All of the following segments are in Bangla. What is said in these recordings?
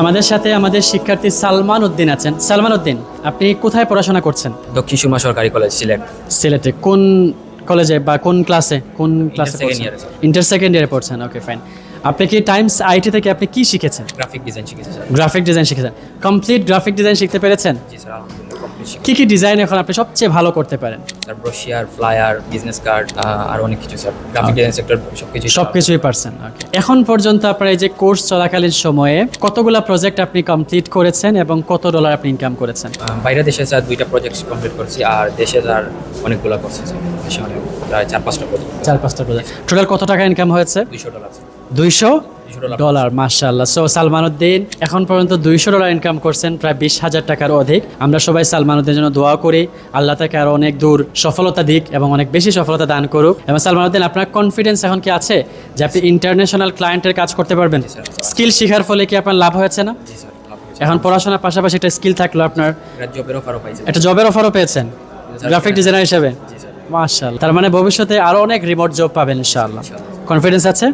আমাদের সাথে আমাদের শিক্ষার্থী সালমান উদ্দিন আছেন। সালমান উদ্দিন আপনি কোথায় পড়াশোনা করছেন? দক্ষিণ সুমা সরকারি কলেজ সিলেট। সিলেটে কোন কলেজে বা কোন ক্লাসে? কোন ক্লাসে ইন্টার সেকেন্ড ইয়ারে পড়ছেন ওকে ফাইন আপনি কি টাইমস আইটি থেকে আপনি কি শিখেছেন? গ্রাফিক ডিজাইন শিখেছেন গ্রাফিক ডিজাইন শিখেছেন। কমপ্লিট গ্রাফিক ডিজাইন শিখতে পেরেছেন? জি স্যার কি কি ডিজাইন এখন আপনি সবচেয়ে ভালো করতে পারেন? Sir brochure flyer business card আর অনেক কিছু স্যার। গ্রাফিক ডিজাইন সেক্টর সব কিছু সব কিছুই পারছেন এখন পর্যন্ত আপনার এই যে কোর্স চলাকালীন সময়ে কতগুলা প্রজেক্ট আপনি কমপ্লিট করেছেন এবং কত ডলার আপনি ইনকাম করেছেন? বাইরে দেশে স্যার দুইটা প্রজেক্ট কমপ্লিট করছি আর দেশে স্যার অনেকগুলো করছি স্যার দেশে অনেক প্রায় চার পাঁচটা প্রজেক্ট চার পাঁচটা প্রজেক্ট টোটাল কত টাকা ইনকাম হয়েছে? দুইশো ডলার দুইশো? ডলার মার্শাল্লাহ সো সালমান উদ্দিন এখন পর্যন্ত দুইশো ডলার ইনকাম করছেন প্রায় বিশ হাজার টাকার অধিক। আমরা সবাই সালমান উদ্দিনের জন্য দোয়া করি আল্লাহ তাকে আরও অনেক দূর সফলতা দিক এবং অনেক বেশি সফলতা দান করুক। এবং সালমান উদ্দিন আপনার কনফিডেন্স এখন কি আছে যে আপনি ইন্টারন্যাশনাল ক্লায়েন্টের কাজ করতে পারবেন? স্কিল শেখার ফলে কি আপনার লাভ হয়েছে না। এখন পড়াশোনার পাশাপাশি একটা স্কিল থাকল আপনার। একটা জবের অফারও পেয়েছেন গ্রাফিক ডিজাইনার হিসেবে। মার্শাল তার মানে ভবিষ্যতে আরও অনেক রিমোট জব পাবেন ইনশাআল্লাহ। কনফিডেন্স আছে?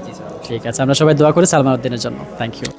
ঠিক আছে আমরা সবাই দোয়া করি সালমান উদ্দিনের জন্য থ্যাংক ইউ